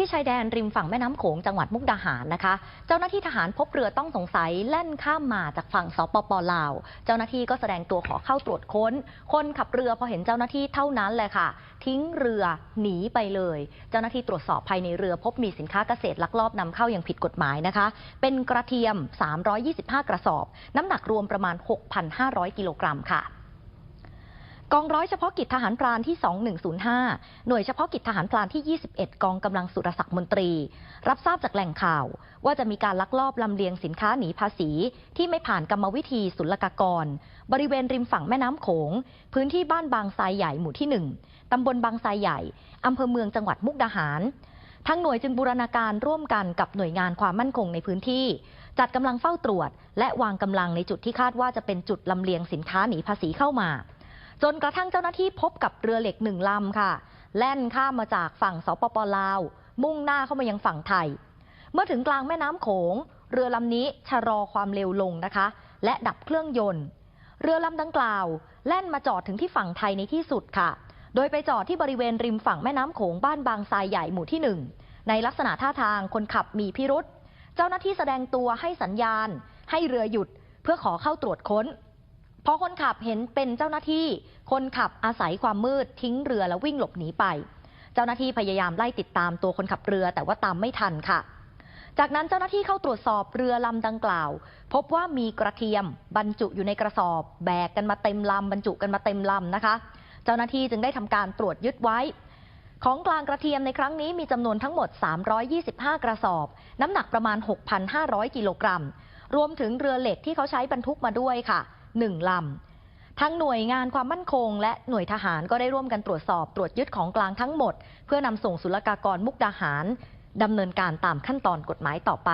ที่ชายแดนริมฝั่งแม่น้ำโขงจังหวัดมุกดาหารนะคะ เจ้าหน้าที่ทหารพบเรือต้องสงสัยแล่นข้ามมาจากฝั่งสปปลาว เจ้าหน้าที่ก็แสดงตัวขอเข้าตรวจค้น คนขับเรือพอเห็นเจ้าหน้าที่เท่านั้นแหละค่ะ ทิ้งเรือหนีไปเลย เจ้าหน้าที่ตรวจสอบภายในเรือพบมีสินค้าเกษตรลักลอบนำเข้าอย่างผิดกฎหมายนะคะ เป็นกระเทียม 325 กระสอบ น้ำหนักรวมประมาณ 6,500 กิโลกรัมค่ะ กองร้อยเฉพาะกิจทหารพรานที่ 2105 หน่วยเฉพาะกิจทหารพรานที่ 21 กองกำลังสุรศักดิ์มนตรี รับทราบจากแหล่งข่าว ว่าจะมีการลักลอบลำเลียงสินค้าหนีภาษี ที่ไม่ผ่านกรรมวิธีศุลกากร บริเวณริมฝั่งแม่น้ำโขง พื้นที่บ้านบางทรายใหญ่หมู่ที่ 1 ตำบลบางทรายใหญ่อำเภอเมืองจังหวัดมุกดาหารทั้งหน่วยจึงบูรณาการร่วมกันกับหน่วยงานความมั่นคงในพื้นที่ จัดกำลังเฝ้าตรวจ และวางกำลังในจุดที่คาดว่าจะเป็นจุดลำเลียงสินค้าหนีภาษีเข้ามา จนกระทั่งเจ้าหน้าที่พบกับเรือเหล็กหนึ่งลำค่ะ แล่นข้ามมาจากฝั่งสปปลาว มุ่งหน้าเข้ามายังฝั่งไทย เมื่อถึงกลางแม่น้ำโขง เรือลำนี้ชะลอความเร็วลงนะคะ และดับเครื่องยนต์ เรือลำดังกล่าว แล่นมาจอดถึงที่ฝั่งไทยในที่สุดค่ะ โดยไปจอดที่บริเวณริมฝั่งแม่น้ำโขงบ้านบางทรายใหญ่หมู่ที่หนึ่งในลักษณะท่าทางคนขับมีพิรุษ เจ้าหน้าที่แสดงตัวให้สัญญาณ ให้เรือหยุดเพื่อขอเข้าตรวจค้น พอคนขับเห็นเป็นเจ้าหน้าที่ คนขับอาศัยความมืดทิ้งเรือแล้ววิ่งหลบหนีไป เจ้าหน้าที่พยายามไล่ติดตามตัวคนขับเรือแต่ว่าตามไม่ทันค่ะ จากนั้นเจ้าหน้าที่เข้าตรวจสอบเรือลำดังกล่าว พบว่ามีกระเทียม บรรจุอยู่ในกระสอบ แบกกันมาเต็มลำบรรจุกันมาเต็มลำนะคะ เจ้าหน้าที่จึงได้ทำการตรวจยึดไว้ ของกลางกระเทียมในครั้งนี้มีจำนวนทั้งหมด 325 กระสอบ น้ำหนักประมาณ 6,500 กิโลกรัม รวมถึงเรือเหล็กที่เขาใช้บรรทุกมาด้วยค่ะ หนึ่งลำทั้งหน่วยงานความมั่นคง และหน่วยทหารก็ได้ร่วมกันตรวจสอบตรวจยึดของกลางทั้งหมด เพื่อนำส่งศุลกากรมุกดาหารดำเนินการตามขั้นตอนกฎหมายต่อไป